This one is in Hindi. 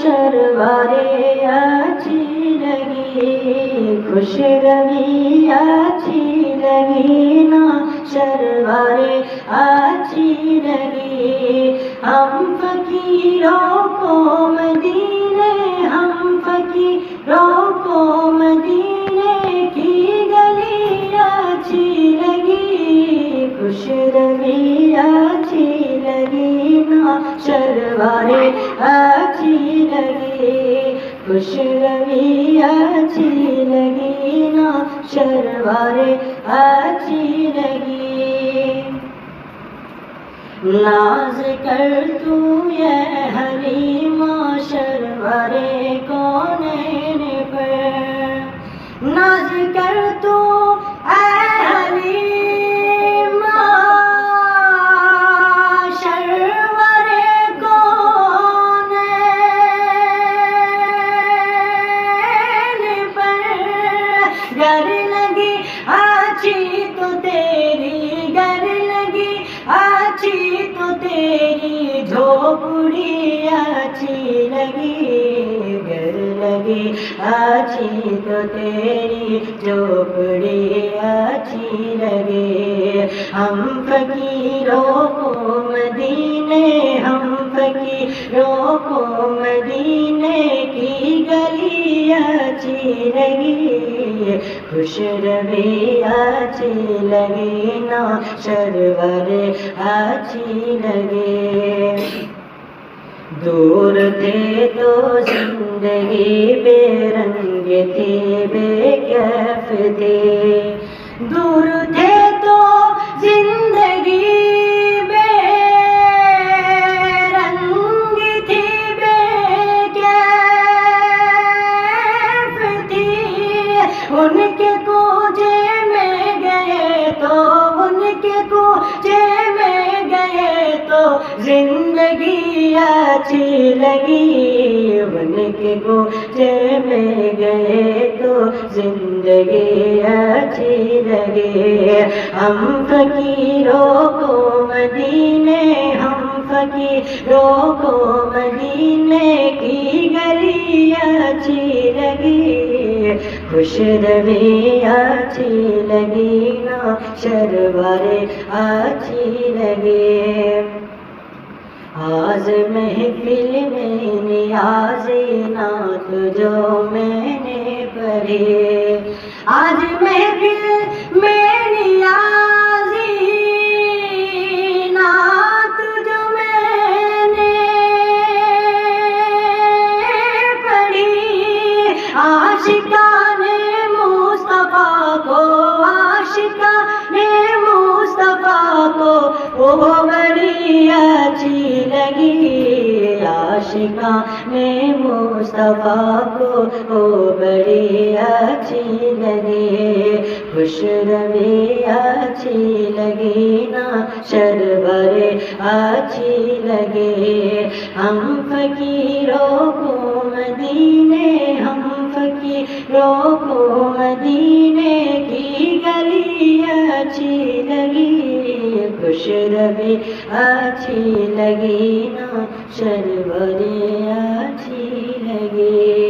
शरवारे अच्छी लगी खुश रवि अच्छी लगी ना शरवारे अच्छी लगी हम फकीरों को मदीने हम फकीरों को मदीने की गली अच्छी लगी खुश रवि अच्छी लगी ना शरवारे अच्छी लगी, खुश रवि अच्छी लगी, ना शरवारे अच्छी लगी। नाज कर तू ये हरी माँ शरवारे कौन तेरी झोपड़ी अच्छी लगी गर लगी। अच्छी तो तेरी झोपड़ी अच्छी लगे। हम फकीरों को मदीने, हम फकीरों को मदीने की गली अच्छी लगी खुश रवि अच्छी लगी ना शरवर अच्छी लगे। दूर थे तो ज़िंदगी बेरंग थी बेकैफ थे। दूर अच्छी लगी उनके कोजे में गए तो ज़िंदगी अच्छी लगे। हम फकीरों को मदीने, हम फकीरों को मदीने की गली अच्छी लगी। खुश रवि अच्छी लगी ना, शरवारे अच्छी लगे। आज महफिल में आज नात जो मैंने पढ़े। आज महफिल में लगी आशिका ने मुस्तफ़ा को वो बड़ी अच्छी लगी। खुश रवि अच्छी लगी ना शरबरे अच्छी लगे। हम फकीरों को मदीने, हम फकीरों को मदीने की गली अच्छी खुश रवि आछी लगी ना शर्वरे आछी लगी